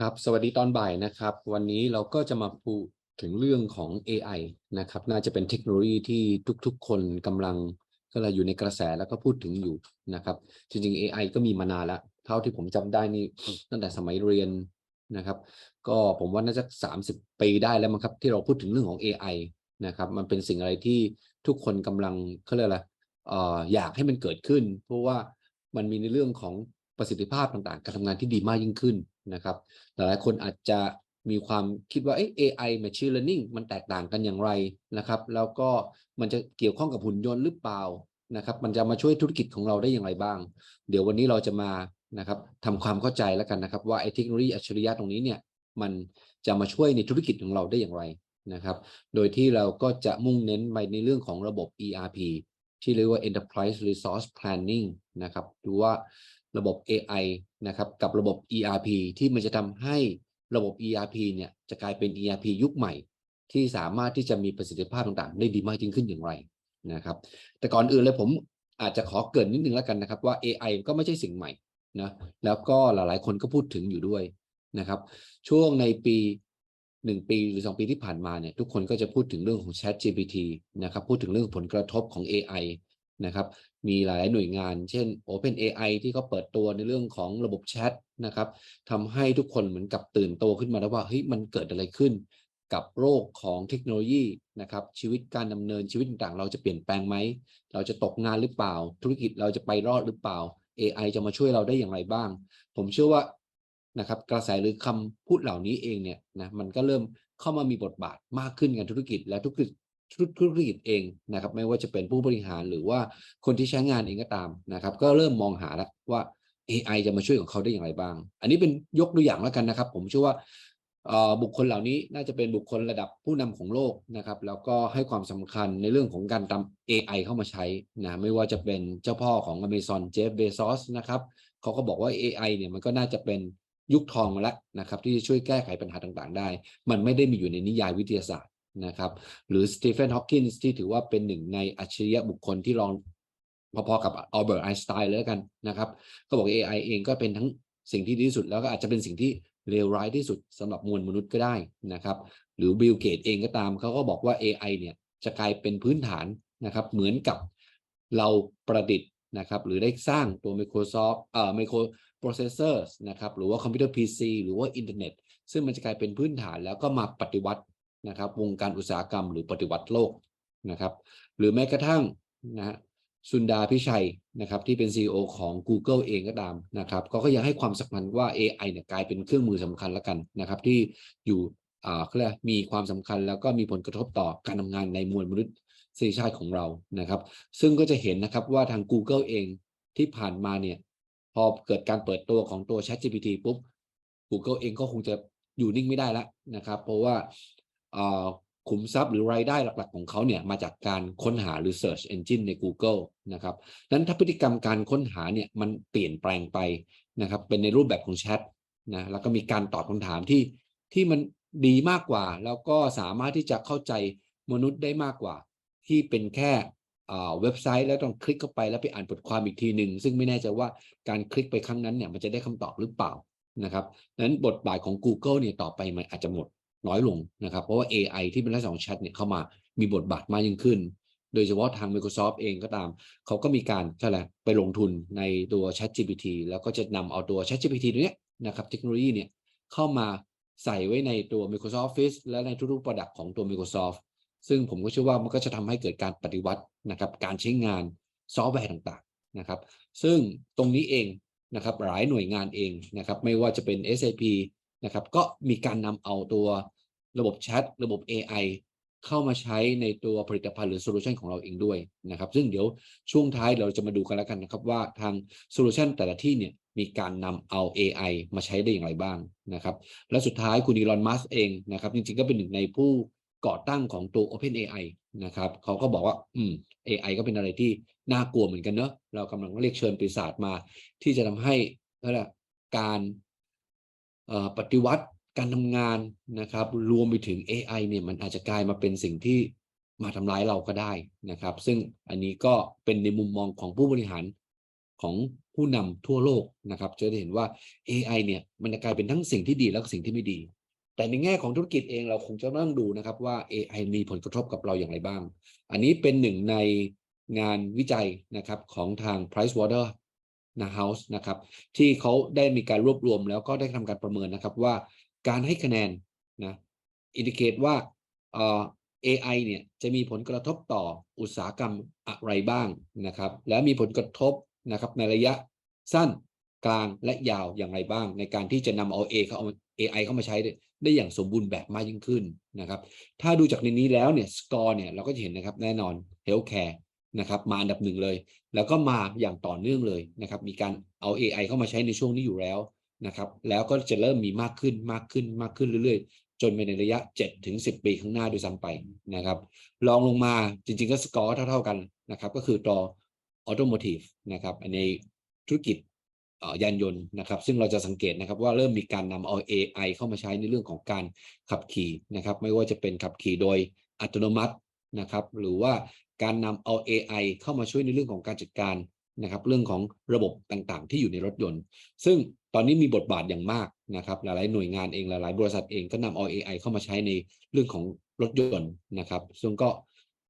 ครับสวัสดีตอนบ่ายนะครับ วันนี้เราก็จะมาพูดถึงเรื่องของ AI นะครับ น่าจะเป็นเทคโนโลยีที่ทุกๆ คนกำลังก็เลยอยู่ในกระแสแล้วก็พูดถึงอยู่นะครับ จริงๆ AI ก็มีมานานแล้วเท่าที่ผมจำได้นี่ตั้งแต่สมัยเรียนนะครับ ก็ผมว่าน่าจะ 30 ปีได้แล้วมั้งครับ ที่เราพูดถึงเรื่องของ AI นะครับ มันเป็นสิ่งอะไรที่ทุกคนกำลังเขาเรียกอะไรอยากให้มันเกิดขึ้น เพราะว่ามันมีในเรื่องของประสิทธิภาพต่างๆ การทำงานที่ดีมากยิ่งขึ้น นะครับ หลายๆคนอาจจะมีความคิดว่าเอ๊ะ AI Machine Learning มันแตกต่างกันอย่างไรนะครับ แล้วก็มันจะเกี่ยวข้องกับหุ่นยนต์หรือเปล่านะครับ มันจะมาช่วยธุรกิจของเราได้อย่างไรบ้าง เดี๋ยววันนี้เราจะมานะครับทำความเข้าใจแล้วกันนะครับ ว่าไอ้เทคโนโลยีอัจฉริยะตรงนี้เนี่ยมันจะมาช่วยในธุรกิจของเราได้อย่างไรนะครับ โดยที่เราก็จะมุ่งเน้นไปในเรื่องของระบบ ERP ที่เรียกว่า Enterprise Resource Planning นะครับหรือว่า ระบบ AI นะครับกับระบบ ERP ที่มันจะทำให้ระบบ ERP เนี่ยจะกลายเป็น ERP ยุคใหม่ ที่สามารถที่จะมีประสิทธิภาพต่างๆ ได้ดีมากยิ่งขึ้นอย่างไรนะครับ แต่ก่อนอื่นเลยผมอาจจะขอเกินนิดนึงแล้วกันนะครับว่า AI ก็ไม่ใช่สิ่งใหม่นะแล้วก็หลายๆ คนก็พูดถึงอยู่ด้วยนะครับ ช่วงในปี 1 ปีหรือ 2 ปีที่ผ่านมาเนี่ยทุกคนก็จะพูดถึงเรื่องของ Chat GPT นะครับพูดถึงเรื่องผลกระทบของ AI นะครับ มีหลายหน่วยงาน เช่น Open AI ที่เขาเปิดตัวในเรื่องของระบบแชทนะครับทำให้ทุกคนเหมือนกับตื่นโตขึ้นมาแล้วว่าเฮ้ยมันเกิดอะไรขึ้น กับโรคของเทคโนโลยีนะครับชีวิตการดำเนินชีวิตต่างๆ เราจะเปลี่ยนแปลงไหม เราจะตกงานหรือเปล่า ธุรกิจเราจะไปรอดหรือเปล่า AI จะมาช่วยเราได้อย่างไรบ้าง ผมเชื่อว่านะครับกระแสหรือคำพูดเหล่านี้เองเนี่ยนะมันก็เริ่มเข้ามามีบทบาทมากขึ้นกับธุรกิจ และธุรกิจ ธุรกิจเองนะครับไม่ว่าจะเป็นผู้บริหารหรือว่าคนที่ใช้งานเองก็ตามนะครับก็เริ่มมองหาแล้วว่า AI จะมาช่วยของเขาได้อย่างไรบ้าง อันนี้เป็นยกตัวอย่างแล้วกันนะครับ ผมเชื่อว่าบุคคลเหล่านี้น่าจะเป็นบุคคลระดับผู้นำของโลกนะครับ แล้วก็ให้ความสำคัญในเรื่องของการทำ AI เข้ามาใช้นะไม่ว่าจะเป็นเจ้าพ่อของ Amazon Jeff Bezos นะครับเขาก็บอกว่า AI เนี่ยมันก็น่าจะเป็นยุคทองมาแล้วนะครับ ที่จะช่วยแก้ไขปัญหาต่างๆ ได้ มันไม่ได้มีอยู่ในนิยายวิทยาศาสตร์ นะครับ หรือสตีเฟนฮอว์กินส์ที่ถือว่าเป็นหนึ่งในอัจฉริยะบุคคลที่รองพอๆกับอัลเบิร์ตไอน์สไตน์เลยกันนะครับ ก็บอก AI เองก็เป็นทั้งสิ่งที่ดีที่สุด แล้วก็อาจจะเป็นสิ่งที่เลวร้ายที่สุดสำหรับมวลมนุษย์ก็ได้นะครับ หรือบิลเกตเองก็ตามเขาก็บอกว่า AI เนี่ยจะกลายเป็นพื้นฐานนะครับ เหมือนกับเราประดิษฐ์นะครับ หรือได้สร้างตัว Microsoft เอ่อ Micro Processors นะครับ หรือว่าคอมพิวเตอร์ PC หรือว่าอินเทอร์เน็ตซึ่งมันจะกลายเป็นพื้นฐานแล้วก็มาปฏิวัติ นะครับวงการอุตสาหกรรมหรือปฏิวัติโลกนะครับหรือแม้กระทั่งนะฮะสุนดาพิชัยนะครับที่เป็น CEO ของ Google เองก็ตามนะครับเขาก็ยังให้ความสำคัญว่า AI เนี่ยกลายเป็นเครื่องมือสำคัญแล้วกันนะครับที่อยู่อ่าเขาเรียกมีความสำคัญแล้วก็มีผลกระทบต่อการทำงานในมวลมนุษยชาติของเรานะครับ ซึ่งก็จะเห็นนะครับว่าทาง Google เองที่ผ่านมาเนี่ยพอเกิดการเปิดตัวของตัว ChatGPT ปุ๊บ Google เองก็คงจะอยู่นิ่งไม่ได้แล้วนะครับ เพราะว่า ขุมทรัพย์หรือรายได้หลักๆ ของเขาเนี่ยมาจากการค้นหาหรือ Search Engine ใน Google นะครับนั้นถ้าพฤติกรรมการค้นหาเนี่ยมันเปลี่ยนแปลงไปนะครับเป็นในรูปแบบของแชทนะแล้วก็มีการตอบคำถามที่ที่มันดีมากกว่า แล้วก็สามารถที่จะเข้าใจมนุษย์ได้มากกว่า ที่เป็นแค่เว็บไซต์แล้วต้องคลิกเข้าไปแล้วไปอ่านบทความอีกทีหนึ่งซึ่งไม่แน่ใจว่าการคลิกไปครั้งนั้นเนี่ยมันจะได้คำตอบหรือเปล่านะครับนั้นบทบาทของ Google เนี่ยต่อไปมันอาจจะหมด น้อยลงนะครับ เพราะว่า AI ที่เป็นลักษณะของแชทเนี่ยเข้ามามีบทบาทมากยิ่งขึ้น โดยเฉพาะทาง Microsoft เองก็ตาม เขาก็มีการใช่ไหมไปลงทุนในตัว Chat GPT แล้วก็จะนำเอาตัว Chat GPT ตัวนี้นะครับเทคโนโลยีเนี่ยเข้ามาใส่ไว้ในตัว Microsoft Office และในทุกๆ Product ของตัว Microsoft ซึ่งผมก็เชื่อว่ามันก็จะทำให้เกิดการปฏิวัตินะครับการใช้งานซอฟต์แวร์ต่างๆนะครับ ซึ่งตรงนี้เองนะครับหลายหน่วยงานเองนะครับไม่ว่าจะเป็น SAP นะครับก็มีการนำเอาตัวระบบแชทระบบ AI เข้ามาใช้ในตัวผลิตภัณฑ์หรือโซลูชันของเราเองด้วยนะครับ ซึ่งเดี๋ยวช่วงท้ายเราจะมาดูกันแล้วกันนะครับว่าทางโซลูชันแต่ละที่เนี่ยมีการนำเอา AI มาใช้ได้อย่างไรบ้างนะครับ และสุดท้ายคุณอีลอนมัสเองนะครับ จริงๆก็เป็นหนึ่งในผู้ก่อตั้งของตัว Open AI นะครับเขาก็บอกว่าอืม AI ก็เป็นอะไรที่น่ากลัวเหมือนกันเนอะเรากำลังเรียกเชิญปีศาจมา ที่จะทำให้การ ปฏิวัติการทำงานนะครับ รวมไปถึง AI เนี่ยมันอาจจะกลายมาเป็นสิ่งที่มาทำร้ายเราก็ได้นะครับ ซึ่งอันนี้ก็เป็นในมุมมองของผู้บริหารของผู้นำทั่วโลกนะครับจะได้เห็นว่า AI เนี่ยมันจะกลายเป็นทั้งสิ่งที่ดีแล้วก็สิ่งที่ไม่ดี แต่ในแง่ของธุรกิจเองเราคงจะต้องดูนะครับว่า AI มีผลกระทบกับเราอย่างไรบ้าง อันนี้เป็นหนึ่งในงานวิจัยนะครับของทาง Pricewater นะ House นะครับที่เขาได้มีการรวบรวมแล้วก็ได้ทำการประเมินนะครับว่าการให้คะแนนนะอินดิเคตว่าเอ่อ AI เนี่ยจะมีผลกระทบต่ออุตสาหกรรมอะไรบ้างนะครับ และมีผลกระทบนะครับในระยะสั้นกลางและยาวอย่างไรบ้าง ในการที่จะนำเอา A เข้าเอา AI เข้ามาใช้ได้ได้อย่างสมบูรณ์แบบมากยิ่งขึ้นนะครับ ถ้าดูจากในนี้แล้วเนี่ยสกอร์เนี่ยเราก็จะเห็นนะครับแน่นอน Healthcare นะครับมาอันดับหนึ่งเลย แล้วก็มาอย่างต่อเนื่องเลยนะครับ มีการเอา AI เข้ามาใช้ในช่วงนี้อยู่แล้วนะครับ แล้วก็จะเริ่มมีมากขึ้นมากขึ้นมากขึ้นเรื่อยๆ จนไปในระยะ7ถึง10 ปีข้างหน้าด้วยซ้ำไปนะครับลองลงมาจริงๆก็สกอร์เท่าๆกันนะครับ ก็คือตัว Automotive นะครับในธุรกิจยานยนต์นะครับ ซึ่งเราจะสังเกตนะครับว่าเริ่มมีการนำเอา AI เข้ามาใช้ในเรื่องของการขับขี่นะครับ ไม่ว่าจะเป็นขับขี่โดยอัตโนมัตินะครับ หรือว่า การนำเอา AI เข้ามาช่วยในเรื่องของการจัดการนะครับเรื่องของระบบต่างๆ ที่อยู่ในรถยนต์ ซึ่งตอนนี้มีบทบาทอย่างมากนะครับหลายๆหน่วยงานเองหลายๆ บริษัทเองก็นำเอา AI เข้ามาใช้ในเรื่องของรถยนต์นะครับซึ่งก็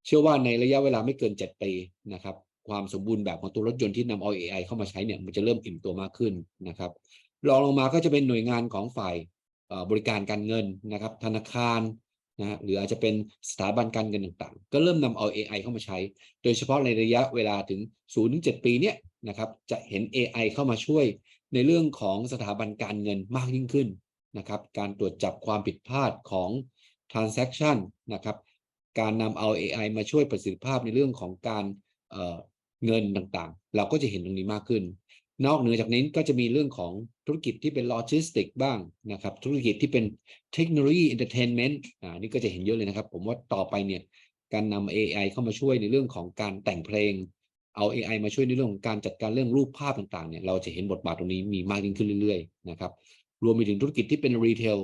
เชื่อว่าในระยะเวลาไม่เกิน 7 ปีนะครับความสมบูรณ์แบบของตัวรถยนต์ที่นำเอา AI เข้ามาใช้เนี่ยมันจะเริ่มอิ่มตัวมากขึ้นนะครับรองลงมาก็จะเป็นหน่วยงานของฝ่ายบริการการเงินนะครับ ธนาคาร นะฮะหรืออาจจะเป็นสถาบันการเงินต่างๆ ก็เริ่มนำเอา AI เข้ามาใช้ โดยเฉพาะในระยะเวลาถึง 0-7 ปีเนี่ยนะครับจะเห็น AI เข้ามาช่วยในเรื่องของสถาบันการเงินมากยิ่งขึ้นนะครับการตรวจจับความผิดพลาดของ transaction นะครับการนำเอา AI มาช่วยประสิทธิภาพในเรื่องของการเเงินต่างๆ เราก็จะเห็นตรงนี้มากขึ้น นอกเหนือจากนี้ก็จะมีเรื่องของธุรกิจที่เป็นโลจิสติกบ้างนะครับ ธุรกิจที่เป็นเทคโนโลยีเอนเตอร์เทนเมนต์อ่านี่ก็จะเห็นเยอะเลยนะครับ ผมว่าต่อไปเนี่ยการนำ AI เข้ามาช่วยในเรื่องของการแต่งเพลง เอา AI มาช่วยในเรื่องของการจัดการเรื่องรูปภาพต่างๆเนี่ยเราจะเห็นบทบาทตรงนี้มีมากยิ่งขึ้นเรื่อยๆนะครับรวมไปถึงธุรกิจที่เป็นรีเทล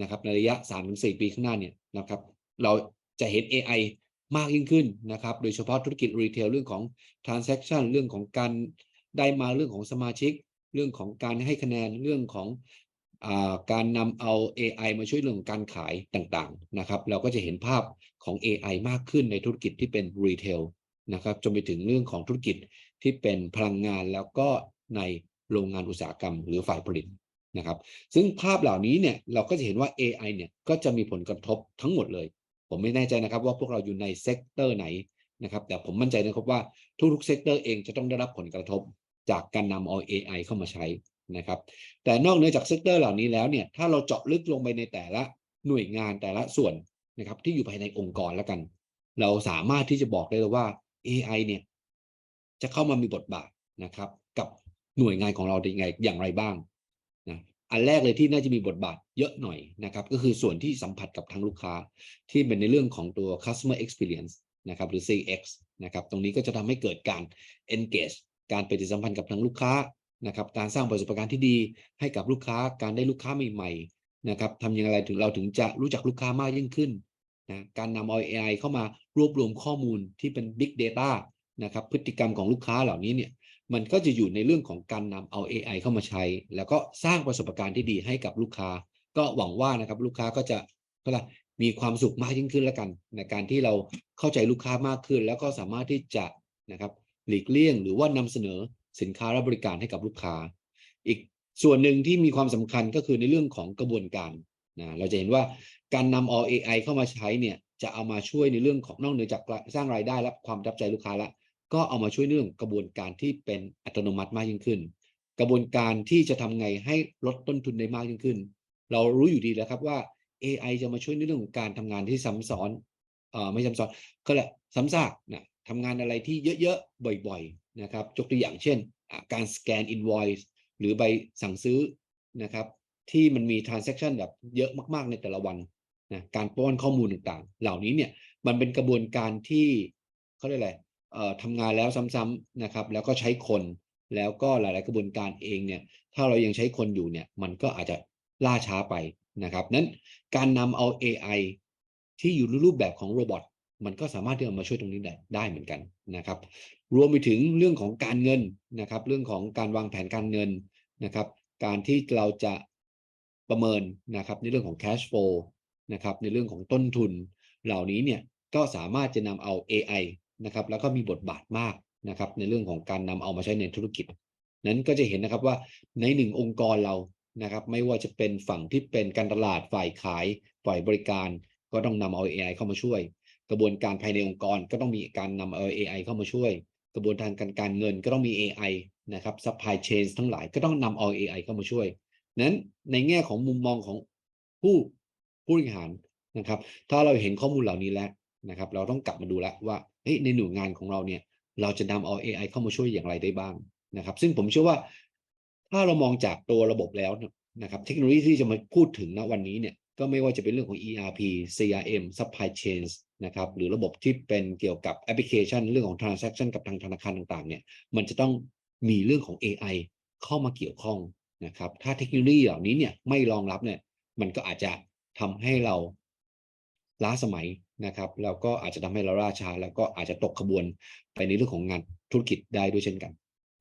นะครับในระยะ 3-4 ปีข้างหน้าเนี่ยนะครับเราจะเห็น AI มากยิ่งขึ้นนะครับ โดยเฉพาะธุรกิจรีเทลเรื่องของ transaction เรื่องของการ ได้มาเรื่องของสมาชิก เรื่องของการให้คะแนนเรื่องของอการนำเอา AI มาช่วยเรื่องของการขายต่างๆนะครับ เราก็จะเห็นภาพของ AI มากขึ้นในธุรกิจที่เป็นรีเทลนะครับจนไปถึงเรื่องของธุรกิจที่เป็นพลังงานแล้วก็ในโรงงานอุตสาหกรรม หรือฝ่ายผลิตนะครับ ซึ่งภาพเหล่านี้เนี่ยเราก็จะเห็นว่า AI เนี่ยก็จะมีผลกระทบทั้งหมดเลย ผมไม่แน่ใจนะครับว่าพวกเราอยู่ในเซกเตอร์ไหนนะครับแต่ผมมั่นใจนะครับว่าทุกๆเซกเตอร์เองจะต้องได้รับผลกระทบ จากการนำเอา AI เข้ามาใช้นะครับ แต่นอกเหนือจากเซกเตอร์เหล่านี้แล้วเนี่ยถ้าเราเจาะลึกลงไปในแต่ละหน่วยงานแต่ละส่วนนะครับ ที่อยู่ภายในองค์กรแล้วกัน เราสามารถที่จะบอกได้เลยว่า AI เนี่ยจะเข้ามามีบทบาทนะครับ กับหน่วยงานของเราได้ยังไงอย่างไรบ้างนะอันแรกเลยที่น่าจะมีบทบาทเยอะหน่อยนะครับ ก็คือส่วนที่สัมผัสกับทางลูกค้า ที่เป็นในเรื่องของตัว customer experience นะครับหรือ CX นะครับ ตรงนี้ก็จะทำให้เกิดการ engage การปฏิสัมพันธ์กับทางลูกค้านะครับการสร้างประสบการณ์ที่ดีให้กับลูกค้าการได้ลูกค้าใหม่ๆนะครับทำอย่างไรถึงเราถึงจะรู้จักลูกค้ามากยิ่งขึ้นนะการนำเอา AI เข้ามารวบรวมข้อมูลที่เป็น Big Data นะครับพฤติกรรมของลูกค้าเหล่านี้เนี่ยมันก็จะอยู่ในเรื่องของการนำเอา AI เข้ามาใช้ แล้วก็สร้างประสบการณ์ที่ดีให้กับลูกค้า ก็หวังว่านะครับลูกค้าก็จะก็ละมีความสุขมากยิ่งขึ้นแล้วกัน ในการที่เราเข้าใจลูกค้ามากขึ้น แล้วก็สามารถที่จะนะครับ หลีกเลี่ยง หรือว่านำเสนอสินค้าและบริการให้กับลูกค้า อีกส่วนหนึ่งที่มีความสำคัญก็คือในเรื่องของกระบวนการนะเราจะเห็นว่าการนำเอา AI เข้ามาใช้เนี่ยจะเอามาช่วยในเรื่องของนอกเหนือจากสร้างรายได้และความรับใจลูกค้าละก็เอามาช่วยเรื่องกระบวนการที่เป็นอัตโนมัติมากยิ่งขึ้น กระบวนการที่จะทำไงให้ลดต้นทุนได้มากยิ่งขึ้น เรารู้อยู่ดีแล้วครับว่า AI จะมาช่วยในเรื่องของการทำงานที่ซ้ำซ้อนเอ่อไม่ซ้ำซ้อนก็แหละซ้ำซากนะทำงานอะไรที่เยอะๆ บ่อยๆ นะครับยกตัวอย่างเช่น การสแกน invoice หรือใบสั่งซื้อนะครับ ที่มันมี transaction แบบเยอะมากๆ ในแต่ละวันนะการป้อนข้อมูลต่างๆ เหล่านี้เนี่ยมันเป็นกระบวนการที่เขาเรียกอะไรเอ่อทำงานแล้วซ้ำๆนะครับ แล้วก็ใช้คนแล้วก็หลาย ๆ กระบวนการเองเนี่ยถ้าเรายังใช้คนอยู่เนี่ยมันก็อาจจะล่าช้าไปนะครับนั้นการนำเอา AI ที่อยู่รูปแบบของโรบอท มันก็สามารถที่จะมาช่วยตรงนี้ได้ได้เหมือนกันนะครับ รวมไปถึงเรื่องของการเงินนะครับ เรื่องของการวางแผนการเงินนะครับ การที่เราจะประเมินนะครับในเรื่องของ cash flow นะครับในเรื่องของต้นทุนเหล่านี้เนี่ยก็สามารถจะนำเอา AI นะครับแล้วก็มีบทบาทมากนะครับในเรื่องของการนำเอามาใช้ในธุรกิจ นั้นก็จะเห็นนะครับว่าในหนึ่งองค์กรเรานะครับ ไม่ว่าจะเป็นฝั่งที่เป็นการตลาดฝ่ายขายฝ่ายบริการ ก็ต้องนำเอา AI เข้ามาช่วย กระบวนการภายในองค์กรก็ต้องมีการนำเอา AI เข้ามาช่วย กระบวนการการการเงินก็ต้องมี AI นะครับ supply chain ทั้งหลายก็ต้องนำเอา AI เข้ามาช่วย นั้นในแง่ของมุมมองของผู้ผู้บริหารนะครับ ถ้าเราเห็นข้อมูลเหล่านี้แล้วนะครับ เราต้องกลับมาดูแล้วว่าในหน่วยงานของเราเนี่ย เราจะนำเอา AI เข้ามาช่วยอย่างไรได้บ้างนะครับ ซึ่งผมเชื่อว่าถ้าเรามองจากตัวระบบแล้วนะครับ เทคโนโลยีที่จะมาพูดถึงณวันนี้เนี่ย ก็ไม่ว่าจะเป็นเรื่องของ ERP CRM supply chains นะครับหรือระบบที่เป็นเกี่ยวกับแอปพลิเคชัน เรื่องของ transaction กับทางธนาคารต่างๆเนี่ยมันจะต้องมีเรื่องของ AI เข้ามาเกี่ยวข้องนะครับถ้าเทคโนโลยีเหล่านี้เนี่ยไม่รองรับเนี่ยมันก็อาจจะทำให้เราล้าสมัยนะครับแล้วก็อาจจะทำให้เราล่าช้าแล้วก็อาจจะตกขบวนไปในเรื่องของงานธุรกิจได้ด้วยเช่นกัน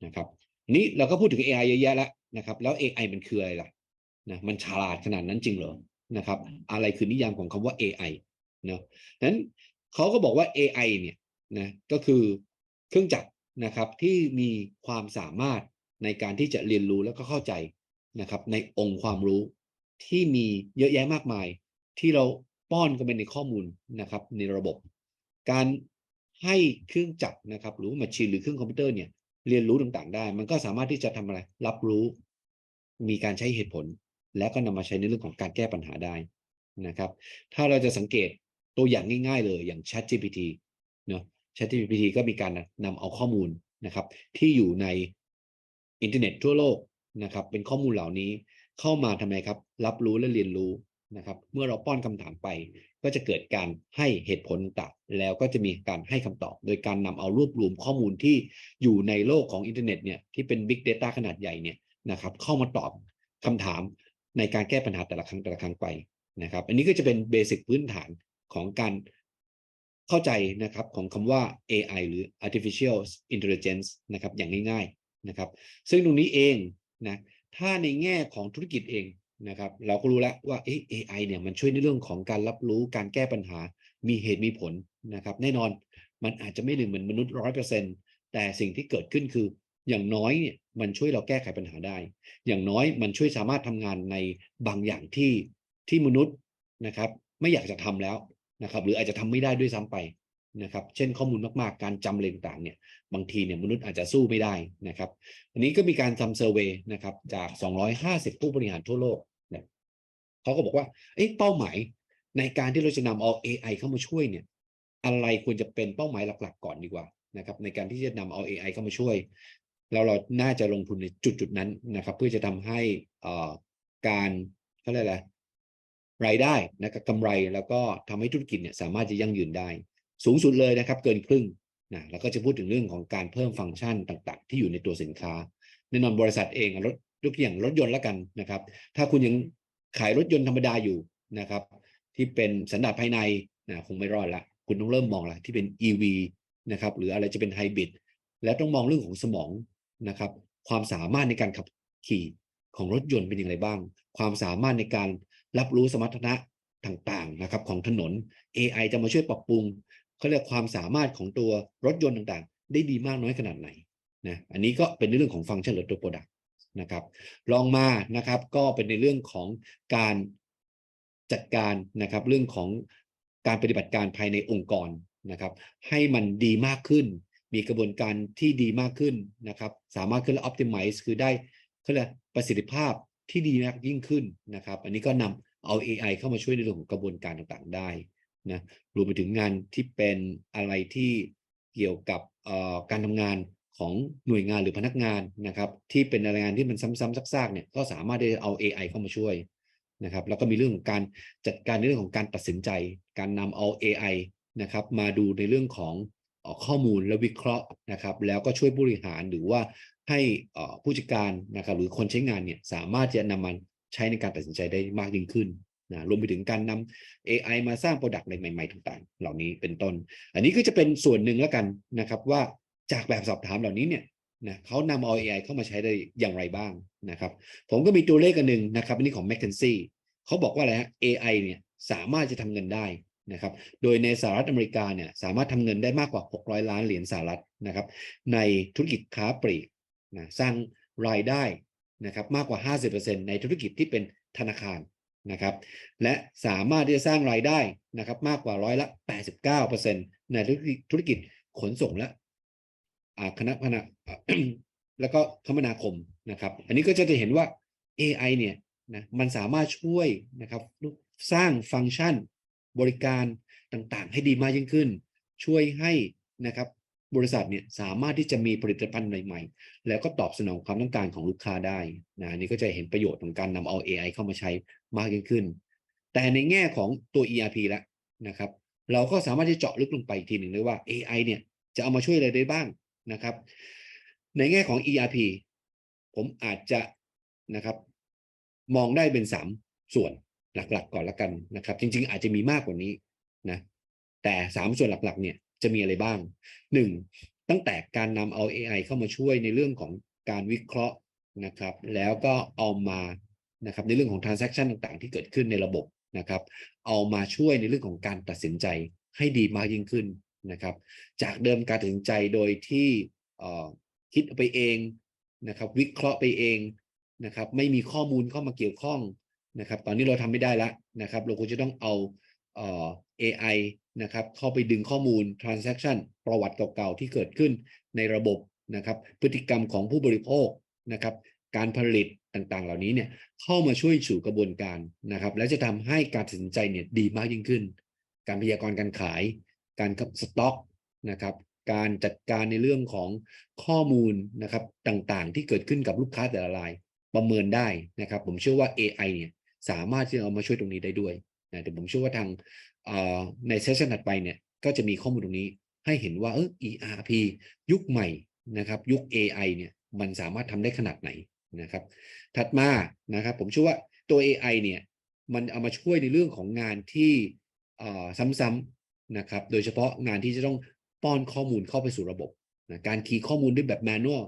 นะครับนี้เราก็พูดถึง AI เยอะแยะแล้วนะครับแล้ว AI มันคืออะไรล่ะนะมันฉลาดขนาดนั้นจริงเหรอ นะครับ อะไรคือนิยามของคำว่า AI เนาะนั้นเขาก็บอกว่า AI เนี่ยนะก็คือเครื่องจักรนะครับที่มีความสามารถในการที่จะเรียนรู้แล้วก็เข้าใจนะครับ ในองค์ความรู้ที่มีเยอะแยะมากมาย ที่เราป้อนกันไปในข้อมูลนะครับ ในระบบ การให้เครื่องจักรนะครับ หรือมาชีนหรือเครื่องคอมพิวเตอร์เนี่ยเรียนรู้ต่างๆ ได้ มันก็สามารถที่จะทำอะไร รับรู้ มีการใช้เหตุผล และก็นำมาใช้ในเรื่องของการแก้ปัญหาได้นะครับ ถ้าเราจะสังเกตตัวอย่างง่ายๆ เลยอย่าง ChatGPT เนาะ ChatGPT ก็มีการนำเอาข้อมูลนะครับ ที่อยู่ในอินเทอร์เน็ตทั่วโลกนะครับ เป็นข้อมูลเหล่านี้เข้ามาทำไมครับ รับรู้และเรียนรู้นะครับ เมื่อเราป้อนคำถามไป ก็จะเกิดการให้เหตุผลต่างแล้วก็จะมีการให้คำตอบ โดยการนำเอารวบรวมข้อมูลที่อยู่ในโลกของอินเทอร์เน็ตเนี่ยที่เป็น Big Data ขนาดใหญ่เนี่ยนะครับ เข้ามาตอบคำถาม ในการแก้ปัญหาแต่ละครั้งแต่ละครั้งไปนะครับ อันนี้ก็จะเป็นเบสิกพื้นฐานของการเข้าใจนะครับของคำว่า AI หรือ artificial intelligence นะครับอย่างง่ายๆนะครับซึ่งตรงนี้เองนะถ้าในแง่ของธุรกิจเองนะครับเราก็รู้แล้วว่า AI เนี่ยมันช่วยในเรื่องของการรับรู้การแก้ปัญหามีเหตุมีผลนะครับ แน่นอนมันอาจจะไม่หนึ่งเหมือนมนุษย์ร้อยเปอร์เซ็นต์แต่สิ่งที่เกิดขึ้นคือ อย่างน้อยเนี่ยมันช่วยเราแก้ไขปัญหาได้ อย่างน้อยมันช่วยสามารถทำงานในบางอย่างที่ที่มนุษย์นะครับ ไม่อยากจะทำแล้วนะครับ หรืออาจจะทำไม่ได้ด้วยซ้ำไปนะครับ เช่นข้อมูลมากๆ การจำเรื่องต่างเนี่ย บางทีเนี่ยมนุษย์อาจจะสู้ไม่ได้นะครับ อันนี้ก็มีการทำเซอร์เวยนะครับ จาก 250 ผู้บริหารทั่วโลกเนี่ยเขาก็บอกว่า เอ๊ะเป้าหมายในการที่เราจะนำเอา AI เข้ามาช่วยเนี่ย อะไรควรจะเป็นเป้าหมายหลักๆ ก่อนดีกว่านะครับ ในการที่จะนำเอา AI เข้ามาช่วย เราเราน่าจะลงทุนในจุดจุดนั้นนะครับ เพื่อจะทำให้การเขาเรียกอะไรรายได้นะครับกำไรแล้วก็ทำให้ธุรกิจเนี่ยสามารถจะยั่งยืนได้ สูงสุดเลยนะครับ เกินครึ่งนะแล้วก็จะพูดถึงเรื่องของการเพิ่มฟังก์ชันต่างๆ ที่อยู่ในตัวสินค้าแน่นอนบริษัทเองรถยกอย่างรถยนต์แล้วกันนะครับ ถ้าคุณยังขายรถยนต์ธรรมดาอยู่นะครับ ที่เป็นสันดาปภายในนะคงไม่รอดละคุณต้องเริ่มมองละที่เป็น EV นะครับหรืออะไรจะเป็นไฮบริดแล้วต้องมองเรื่องของสมอง นะครับ ความสามารถในการขับขี่ของรถยนต์เป็นอย่างไรบ้าง ความสามารถในการรับรู้สมรรถนะต่างๆนะครับของถนน AI จะมาช่วยปรับปรุงเขาเรียกความสามารถของตัวรถยนต์ต่างๆ ได้ดีมากน้อยขนาดไหนนะอันนี้ก็เป็นในเรื่องของฟังก์ชันหรือตัวโปรดักต์นะครับลองมานะครับก็เป็นในเรื่องของการจัดการนะครับเรื่องของการปฏิบัติการภายในองค์กรนะครับ ให้มันดีมากขึ้น มีกระบวนการที่ดีมากขึ้นนะครับ สามารถขึ้นและ optimize คือได้เขาเรียกประสิทธิภาพที่ดีมากยิ่งขึ้นนะครับ อันนี้ก็นำเอา AI เข้ามาช่วยในเรื่องของกระบวนการต่างๆได้นะรวมไปถึงงานที่เป็นอะไรที่เกี่ยวกับการทำงานของหน่วยงานหรือพนักงานนะครับ ที่เป็นงานที่มันซ้ำๆซากๆเนี่ยก็สามารถได้เอา AI เข้ามาช่วยนะครับ แล้วก็มีเรื่องของการจัดการในเรื่องของการตัดสินใจ การนำเอา AI นะครับ มาดูในเรื่องของ ข้อมูลและวิเคราะห์นะครับ แล้วก็ช่วยบริหารหรือว่าให้ผู้จัดการนะครับหรือคนใช้งานเนี่ยสามารถจะนำมันใช้ในการตัดสินใจได้มากยิ่งขึ้นนะรวมไปถึงการนำ AI มาสร้าง Product ใหม่ๆต่างๆ เหล่านี้เป็นต้น อันนี้ก็จะเป็นส่วนหนึ่งแล้วกันนะครับว่าจากแบบสอบถามเหล่านี้เนี่ยนะเขานำเอา AI เข้ามาใช้ได้อย่างไรบ้างนะครับ ผมก็มีตัวเลขกันหนึ่งนะครับ อันนี้ของ m c k เคนซี่เขาบอกว่าอะไรฮะ AI เนี่ยสามารถจะทำเงินได้ นะครับ โดยในสหรัฐอเมริกาเนี่ยสามารถทำเงินได้มากกว่า 600 ล้านเหรียญสหรัฐนะครับ ในธุรกิจค้าปลีกนะสร้างรายได้นะครับมากกว่า 50%ในธุรกิจที่เป็นธนาคารนะครับ และสามารถที่จะสร้างรายได้นะครับมากกว่าร้อยละ 89%ในธุรกิจธุรกิจขนส่งและอ่าคณะพนาแล้วก็คมนาคมนะครับ อันนี้ก็จะเห็นว่า AI เนี่ยนะมันสามารถช่วยนะครับสร้างฟังก์ชัน บริการต่างๆ ให้ดีมากยิ่งขึ้น ช่วยให้นะครับบริษัทเนี่ยสามารถที่จะมีผลิตภัณฑ์ใหม่ๆ แล้วก็ตอบสนองความต้องการของลูกค้าได้นะอันนี้ก็จะเห็นประโยชน์ของการนำเอา AI เข้ามาใช้มากยิ่งขึ้น แต่ในแง่ของตัว ERP แล้วนะครับ เราก็สามารถที่จะเจาะลึกลงไปอีกทีหนึ่งเลยว่า AI เนี่ยจะเอามาช่วยอะไรได้บ้างนะครับ ในแง่ของ ERP ผมอาจจะนะครับ มองได้เป็นสามส่วน หลักๆก่อนละกันนะครับ จริง ๆ อาจจะมีมากกว่านี้นะแต่สามส่วนหลักๆเนี่ยจะมีอะไรบ้างหนึ่งตั้งแต่การนำเอา AI เข้ามาช่วยในเรื่องของการวิเคราะห์นะครับ แล้วก็เอามานะครับในเรื่องของ transaction ต่างๆ ที่เกิดขึ้นในระบบนะครับ เอามาช่วยในเรื่องของการตัดสินใจให้ดีมากยิ่งขึ้นนะครับ จากเดิมการตัดสินใจโดยที่คิดไปเองนะครับ วิเคราะห์ไปเองนะครับ ไม่มีข้อมูลเข้ามาเกี่ยวข้อง นะครับ ตอนนี้เราทำไม่ได้แล้วนะครับ เราควรจะต้องเอาเอ่อ AI นะครับ เข้าไปดึงข้อมูล transaction ประวัติเก่าๆ ที่เกิดขึ้นในระบบนะครับ พฤติกรรมของผู้บริโภคนะครับ การผลิตต่างๆ เหล่านี้เนี่ยเข้ามาช่วยสู่กระบวนการนะครับ และจะทำให้การตัดสินใจเนี่ยดีมากยิ่งขึ้น การพยากรณ์การขาย การสต็อกนะครับ การจัดการในเรื่องของข้อมูลนะครับต่างๆ ที่เกิดขึ้นกับลูกค้าแต่ละรายประเมินได้นะครับ ผมเชื่อว่า AI เนี่ย สามารถที่จะเอามาช่วยตรงนี้ได้ด้วยนะแต่ผมเชื่อว่าทางในเซสชันถัดไปเนี่ยก็จะมีข้อมูลตรงนี้ให้เห็นว่าเออ ERP ยุคใหม่นะครับยุค AI เนี่ยมันสามารถทำได้ขนาดไหนนะครับ ถัดมานะครับผมเชื่อว่าตัว AI เนี่ยมันเอามาช่วยในเรื่องของงานที่ซ้ำๆนะครับ โดยเฉพาะงานที่จะต้องป้อนข้อมูลเข้าไปสู่ระบบนะการคีย์ข้อมูลด้วยแบบแมนนวล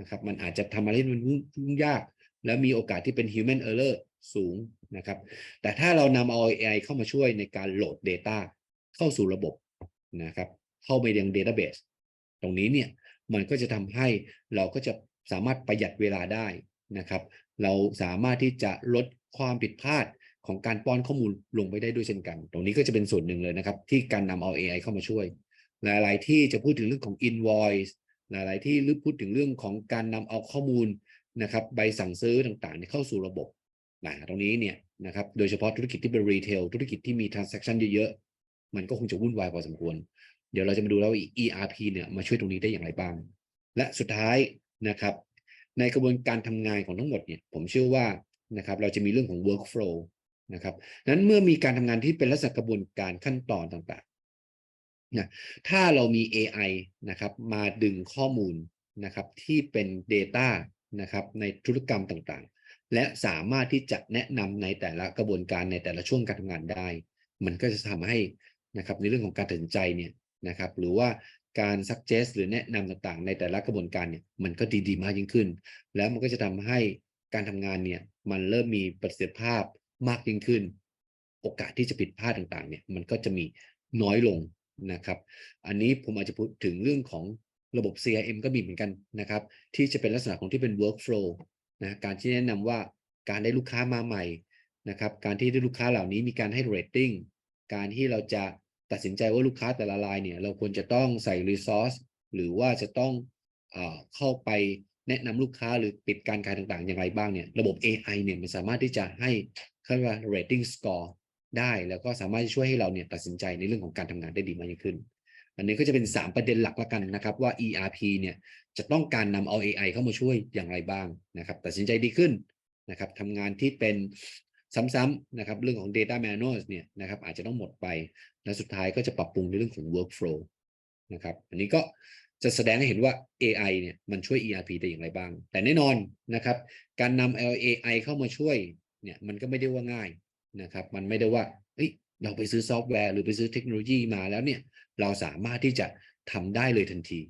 นะครับ มันอาจจะทำอะไรที่มันยุ่งยาก และมีโอกาสที่เป็น human error สูง นะครับ แต่ถ้าเรานำเอา AI เข้ามาช่วยในการโหลด Data เข้าสู่ระบบนะครับ เข้าไปยัง Database ตรงนี้เนี่ยมันก็จะทำให้เราก็จะสามารถประหยัดเวลาได้นะครับ เราสามารถที่จะลดความผิดพลาดของการป้อนข้อมูลลงไปได้ด้วยเช่นกัน ตรงนี้ก็จะเป็นส่วนหนึ่งเลยนะครับ ที่การนำเอา AI เข้ามาช่วย หลายๆ ที่จะพูดถึงเรื่องของ invoice หลาย ๆ ที่หรือพูดถึงเรื่องของการนำเอาข้อมูลนะครับ ใบสั่งซื้อต่างๆ เข้าสู่ระบบ นะตรงนี้เนี่ยนะครับโดยเฉพาะธุรกิจที่เป็นรีเทลธุรกิจที่มี transaction เยอะๆ มันก็คงจะวุ่นวายพอสมควร เดี๋ยวเราจะมาดูแล้ว ERP เนี่ยมาช่วยตรงนี้ได้อย่างไรบ้าง และสุดท้ายนะครับ ในกระบวนการทำงานของทั้งหมดเนี่ยผมเชื่อว่านะครับเราจะมีเรื่องของ workflow นะครับนั้นเมื่อมีการทำงานที่เป็นลักษณะกระบวนการขั้นตอนต่างๆนะถ้าเรามี AI นะครับมาดึงข้อมูลนะครับที่เป็น Data นะครับในธุรกรรมต่างๆ และสามารถที่จะแนะนำในแต่ละกระบวนการในแต่ละช่วงการทำงานได้ มันก็จะทำให้นะครับในเรื่องของการตัดสินใจเนี่ยนะครับ หรือว่าการ suggest หรือแนะนำต่างๆ ในแต่ละกระบวนการเนี่ยมันก็ดีๆมากยิ่งขึ้น แล้วมันก็จะทำให้การทำงานเนี่ยมันเริ่มมีประสิทธิภาพมากยิ่งขึ้น โอกาสที่จะผิดพลาดต่างๆเนี่ยมันก็จะมีน้อยลงนะครับ อันนี้ผมอาจจะพูดถึงเรื่องของระบบ CRM ก็มีเหมือนกันนะครับ ที่จะเป็นลักษณะของที่เป็น workflow นะการที่แนะนำว่าการได้ลูกค้ามาใหม่นะครับ การที่ได้ลูกค้าเหล่านี้มีการให้ rating การที่เราจะตัดสินใจว่าลูกค้าแต่ละรายเนี่ยเราควรจะต้องใส่ resource หรือว่าจะต้องเอเข้าไปแนะนำลูกค้าหรือปิดการขายต่างๆอย่างไรบ้างเนี่ยระบบ AI เนี่ยมันสามารถที่จะให้เขาเรียกว่า rating score ได้แล้วก็สามารถช่วยให้เราเนี่ยตัดสินใจในเรื่องของการทำงานได้ดีมากยิ่งขึ้น อันนี้ก็จะเป็น 3 ประเด็นหลักละกันนะครับว่า ERP เนี่ย จะต้องการนำเอา AI เข้ามาช่วยอย่างไรบ้างนะครับตัดสินใจดีขึ้นนะครับทำงานที่เป็นซ้ำๆนะครับเรื่องของ data manual เนี่ยนะครับอาจจะต้องหมดไปและสุดท้ายก็จะปรับปรุงในเรื่องของ workflow นะครับอันนี้ก็จะแสดงให้เห็นว่า AI เนี่ยมันช่วย ERP ได้อย่างไรบ้าง แต่แน่นอนนะครับการนำ AI เข้ามาช่วยเนี่ยมันก็ไม่ได้ว่าง่ายนะครับมันไม่ได้ว่าเฮ้ยเราไปซื้อซอฟต์แวร์หรือไปซื้อเทคโนโลยีมาแล้วเนี่ยเราสามารถที่จะทำได้เลยทันที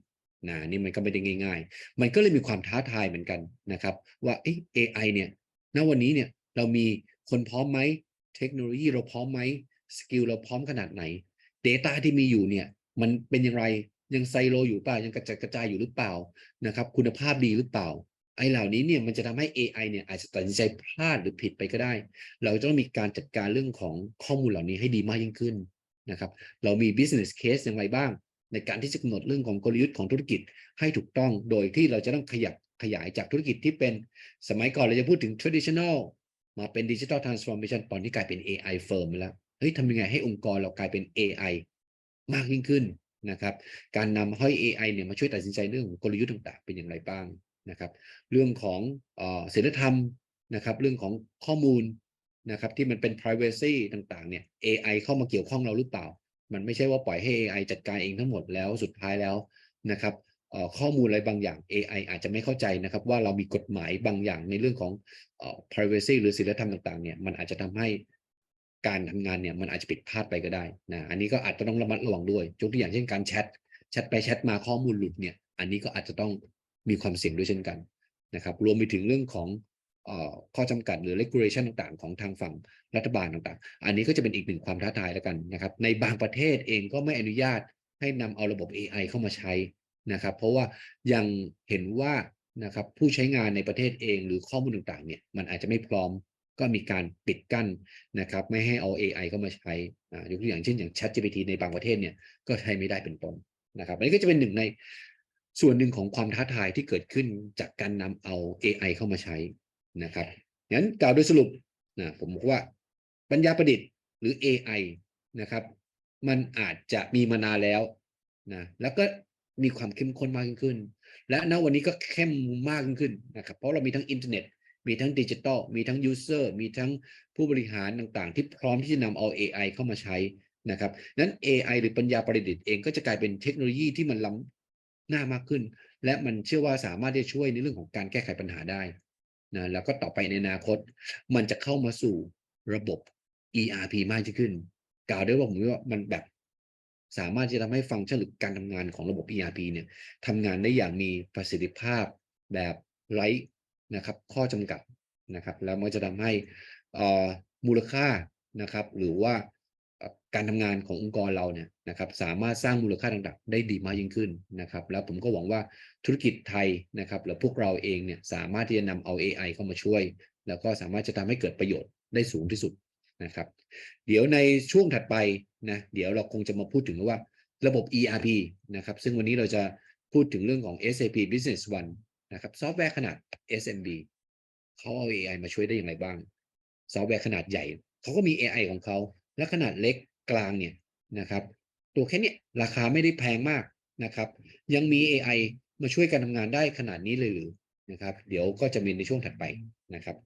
นะนี่มันก็ไม่ได้ง่าย ๆ มันก็เลยมีความท้าทายเหมือนกันนะครับ ว่าเอ๊ะ AI เนี่ยณวันนี้เนี่ยเรามีคนพร้อมไหมเทคโนโลยีเราพร้อมไหมสกิลเราพร้อมขนาดไหน Data ที่มีอยู่เนี่ยมันเป็นอย่างไรยังไซโลอยู่เปล่ายังกระจายกระจายอยู่หรือเปล่านะครับคุณภาพดีหรือเปล่าไอ้เหล่านี้เนี่ยมันจะทำให้ AI เนี่ยอาจจะตัดสินใจพลาดหรือผิดไปก็ได้ เราจะต้องมีการจัดการเรื่องของข้อมูลเหล่านี้ให้ดีมากยิ่งขึ้นนะครับเรามี business case อย่างไรบ้าง ในการที่จะกำหนดเรื่องของกลยุทธ์ของธุรกิจให้ถูกต้อง โดยที่เราจะต้องขยับขยายจากธุรกิจที่เป็นสมัยก่อนเราจะพูดถึง traditional มาเป็น digital transformation ตอนนี้กลายเป็น AI firm แล้วเฮ้ยทำยังไงให้องค์กรเรากลายเป็น AI มากยิ่งขึ้นนะครับ การนำให้ AI เนี่ยมาช่วยตัดสินใจเรื่องของกลยุทธ์ต่างๆ เป็นอย่างไรบ้างนะครับ เรื่องของอ่อศีลธรรมนะครับ เรื่องของข้อมูลนะครับที่มันเป็น privacy ต่างๆ เนี่ย AI เข้ามาเกี่ยวข้องเราหรือเปล่า มันไม่ใช่ว่าปล่อยให้ AI จัดการเองทั้งหมดแล้วสุดท้ายแล้วนะครับข้อมูลอะไรบางอย่าง AI อาจจะไม่เข้าใจนะครับ ว่าเรามีกฎหมายบางอย่างในเรื่องของอ privacy หรือศีลธรรมต่างๆเนี่ยมันอาจจะทำให้การทำงานเนี่ยมันอาจจะผิดพลาดไปก็ได้นะอันนี้ก็อาจจะต้องระมัดระวังด้วยยกตัวอย่างเช่นการแชทแชทไปแชทมาข้อมูลหลุดเนี่ยอันนี้ก็อาจจะต้องมีความเสี่ยงด้วยเช่นกันนะครับ รวมไปถึงเรื่องของ ข้อจำกัดหรือ regulation ต่างๆ ของทางฝั่งรัฐบาลต่างๆ อันนี้ก็จะเป็นอีกหนึ่งความท้าทายแล้วกันนะครับ ในบางประเทศเองก็ไม่อนุญาตให้นำเอาระบบ AI เข้ามาใช้นะครับ เพราะว่ายังเห็นว่านะครับผู้ใช้งานในประเทศเองหรือข้อมูลต่างๆเนี่ยมันอาจจะไม่พร้อมก็มีการปิดกั้นนะครับ ไม่ให้เอา AI เข้ามาใช้อ่ายกตัวอย่างเช่นอย่าง ChatGPT ในบางประเทศเนี่ยก็ใช้ไม่ได้เป็นต้นนะครับอันนี้ก็จะเป็นหนึ่งในส่วนหนึ่งของความท้าทายที่เกิดขึ้นจากการนำเอา AI เข้ามาใช้ นะครับงั้นกล่าวโดยสรุปนะผมบอกว่าปัญญาประดิษฐ์หรือ AI นะครับ มันอาจจะมีมานานแล้วนะแล้วก็มีความเข้มข้นมากยิ่งขึ้น และณวันนี้ก็เข้มมากยิ่งขึ้นนะครับ เพราะเรามีทั้งอินเทอร์เน็ต มีทั้งดิจิตอลมีทั้งยูเซอร์มีทั้งผู้บริหารต่างๆ ที่พร้อมที่จะนำเอา AI เข้ามาใช้นะครับนั้น AI หรือปัญญาประดิษฐ์เองก็จะกลายเป็นเทคโนโลยีที่มันล้ำหน้ามากขึ้น และมันเชื่อว่าสามารถที่จะช่วยในเรื่องของการแก้ไขปัญหาได้ นะแล้วก็ต่อไปในอนาคต มันจะเข้ามาสู่ระบบ ERP มากยิ่งขึ้น กล่าวได้ว่าผมว่ามันแบบ สามารถที่จะทำให้ฟังก์ชันหรือการทำงานของระบบ ERP เนี่ยทำงานได้อย่างมีประสิทธิภาพแบบไร้นะครับ ข้อจำกัดนะครับ แล้วมันจะทำให้อ่อมูลค่านะครับ หรือว่า การทำงานขององค์กรเราเนี่ยนะครับสามารถสร้างมูลค่าต่างๆได้ดีมากยิ่งขึ้นนะครับ แล้วผมก็หวังว่าธุรกิจไทยนะครับหรือพวกเราเองเนี่ยสามารถที่จะนำเอา AI เข้ามาช่วย แล้วก็สามารถจะทำให้เกิดประโยชน์ได้สูงที่สุดนะครับ เดี๋ยวในช่วงถัดไปนะเดี๋ยวเราคงจะมาพูดถึงว่าระบบ ERP นะครับซึ่งวันนี้เราจะพูดถึงเรื่องของ SAP Business One นะครับซอฟต์แวร์ขนาด SMB เขาเอา AI มาช่วยได้อย่างไรบ้าง ซอฟต์แวร์ขนาดใหญ่ เขาก็มี AI ของเขา และขนาดเล็ก กลางเนี่ยนะครับ ตัวแค่นี้ราคาไม่ได้แพงมากนะครับ ยังมี AI มาช่วยการทำงานได้ขนาดนี้เลยหรือนะครับ เดี๋ยวก็จะมีในช่วงถัดไปนะครับ